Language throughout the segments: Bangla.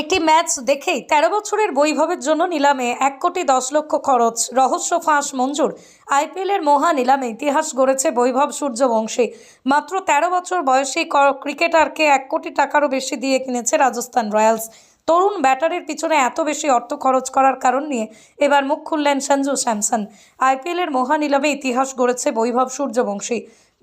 একটি ম্যাচ দেখেই তেরো বছরের বৈভবের জন্য নিলামে এক কোটি দশ লক্ষ খরচ, রহস্য ফাঁস মঞ্জুর। আইপিএলের মহা নিলামে ইতিহাস গড়েছে বৈভব সূর্যবংশী। মাত্র তেরো বছর বয়সী ক্রিকেটারকে এক কোটি টাকারও বেশি দিয়ে কিনেছে রাজস্থান রয়্যালস। তরুণ ব্যাটারের পিছনে এত বেশি অর্থ খরচ করার কারণ নিয়ে এবার মুখ খুললেন সঞ্জু স্যামসন। আইপিএলের মহা নিলামে ইতিহাস গড়েছে বৈভব সূর্যবংশী।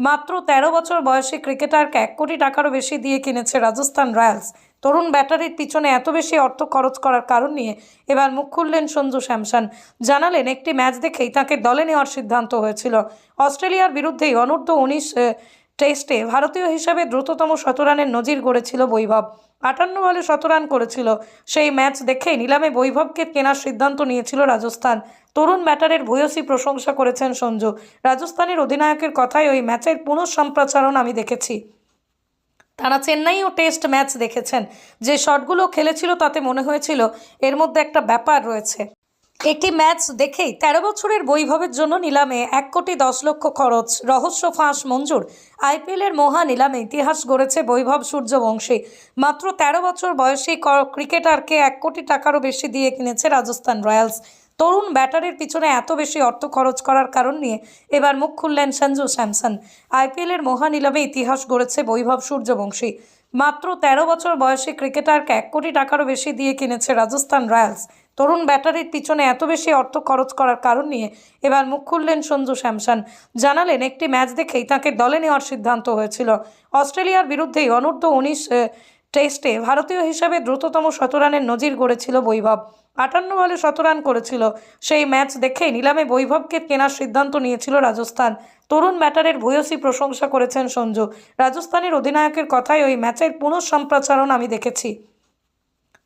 মাত্র তেরো বছর বয়সী ক্রিকেটারকে এক কোটি টাকারও বেশি দিয়ে কিনেছে রাজস্থান রয়্যালস। তরুণ ব্যাটারির পিছনে এত বেশি অর্থ খরচ করার কারণ নিয়ে এবার মুখ খুললেন সঞ্জু স্যামসন। জানালেন, একটি ম্যাচ দেখেই তাকে দলে নেওয়ার সিদ্ধান্ত হয়েছিল। অস্ট্রেলিয়ার বিরুদ্ধেই অনূর্ধ্ব উনিশ টেস্টে ভারতীয় হিসাবে দ্রুততম শতরানের নজির গড়েছিল বৈভব। আটান্ন বলে শতরান করেছিল। সেই ম্যাচ দেখেই নিলামে বৈভবকে কেনার সিদ্ধান্ত নিয়েছিল রাজস্থান। তরুণ ব্যাটারের ভূয়সী প্রশংসা করেছেন সঞ্জু। রাজস্থানের অধিনায়কের কথায় ওই ম্যাচের পুনঃসম্প্রচারণ আমি দেখেছি। তারা চেন্নাই ও টেস্ট ম্যাচ দেখেছেন। যে শটগুলো খেলেছিল তাতে মনে হয়েছিল এর মধ্যে একটা ব্যাপার রয়েছে। একটি ম্যাচ দেখেই তেরো বছরের বৈভবের জন্য নিলামে এক কোটি দশ লক্ষ খরচ। রহস্য ফাঁস মঞ্জুর। আইপিএলের মহা নিলামে ইতিহাস গড়েছে বৈভব সূর্যবংশী। মাত্র তেরো বছর বয়সী ক্রিকেটারকে এক কোটি টাকারও বেশি দিয়ে কিনেছে রাজস্থান রয়্যালস। তরুণ ব্যাটারের পিছনে এত বেশি অর্থ খরচ করার কারণ নিয়ে এবার মুখ খুললেন সঞ্জু স্যামসন। আইপিএলের মহা নিলামে ইতিহাস গড়েছে বৈভব সূর্যবংশী। মাত্র তেরো বছর বয়সী ক্রিকেটারকে এক কোটি টাকারও বেশি দিয়ে কিনেছে রাজস্থান রয়্যালস। তরুণ ব্যাটারির পিছনে এত বেশি অর্থ খরচ করার কারণ নিয়ে এবার মুখ খুললেন সঞ্জু স্যামসন। জানালেন, একটি ম্যাচ দেখেই তাকে দলে নেওয়ার সিদ্ধান্ত হয়েছিল। অস্ট্রেলিয়ার বিরুদ্ধেই অনূর্ধ্ব উনিশ টেস্টে ভারতীয় হিসাবে দ্রুততম শতরানের নজির গড়েছিল বৈভব। আটান্ন বলে শতরান করেছিল। সেই ম্যাচ দেখেই নিলামে বৈভবকে কেনার সিদ্ধান্ত নিয়েছিল রাজস্থান। তরুণ ব্যাটারের ভূয়সী প্রশংসা করেছেন সঞ্জু। রাজস্থানের অধিনায়কের কথায় ওই ম্যাচের পুনঃসম্প্রচারণ আমি দেখেছি।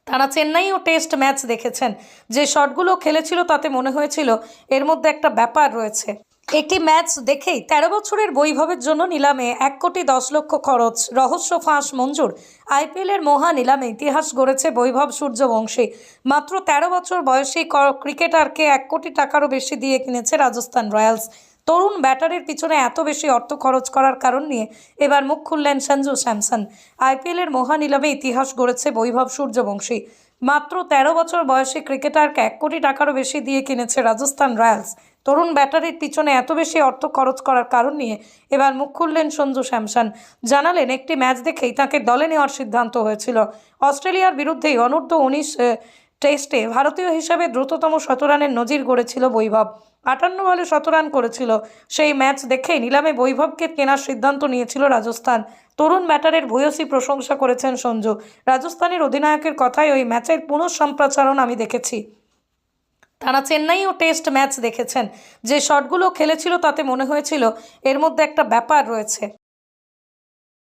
তারা চেন্নাই ও টেস্ট ম্যাচ দেখেছেন। যে শটগুলো খেলেছিল তাতে মনে হয়েছিল এর মধ্যে একটা ব্যাপার রয়েছে। একটি ম্যাচ দেখেই তেরো বছরের বৈভবের জন্য নিলামে এক কোটি দশ লক্ষ খরচ। রহস্য ফাঁস মঞ্জুর। আইপিএলের মহা নিলামে ইতিহাস গড়েছে বৈভব সূর্যবংশী। মাত্র তেরো বছর বয়সী ক্রিকেটারকে এক কোটি টাকারও বেশি দিয়ে কিনেছে রাজস্থান রয়্যালস। তরুণ ব্যাটারের পিছনে এত বেশি অর্থ খরচ করার কারণ নিয়ে এবার মুখ খুললেন সঞ্জু স্যামসন। আইপিএলের মহা নিলামে ইতিহাস গড়েছে বৈভব সূর্যবংশী। মাত্র তেরো বছর বয়সী ক্রিকেটারকে এক কোটি টাকারও বেশি দিয়ে কিনেছে রাজস্থান রয়্যালস। তরুণ ব্যাটারির পিছনে এত বেশি অর্থ খরচ করার কারণ নিয়ে এবার মুখ খুললেন সঞ্জু স্যামসন। জানালেন, একটি ম্যাচ দেখেই তাকে দলে নেওয়ার সিদ্ধান্ত হয়েছিল। অস্ট্রেলিয়ার বিরুদ্ধেই অনূর্ধ্ব উনিশ টেস্টে ভারতীয় হিসাবে দ্রুততম শতরানের নজির গড়েছিল বৈভব। আটান্ন বলে শতরান করেছিল। সেই ম্যাচ দেখেই নিলামে বৈভবকে কেনার সিদ্ধান্ত নিয়েছিল রাজস্থান। তরুণ ব্যাটারের ভূয়সী প্রশংসা করেছেন সঞ্জু। রাজস্থানের অধিনায়কের কথায় ওই ম্যাচের পুনঃসম্প্রচারণ আমি দেখেছি। তারা চেন্নাইও টেস্ট ম্যাচ দেখেছেন। যে শটগুলো খেলেছিল তাতে মনে হয়েছিল এর মধ্যে একটা ব্যাপার রয়েছে।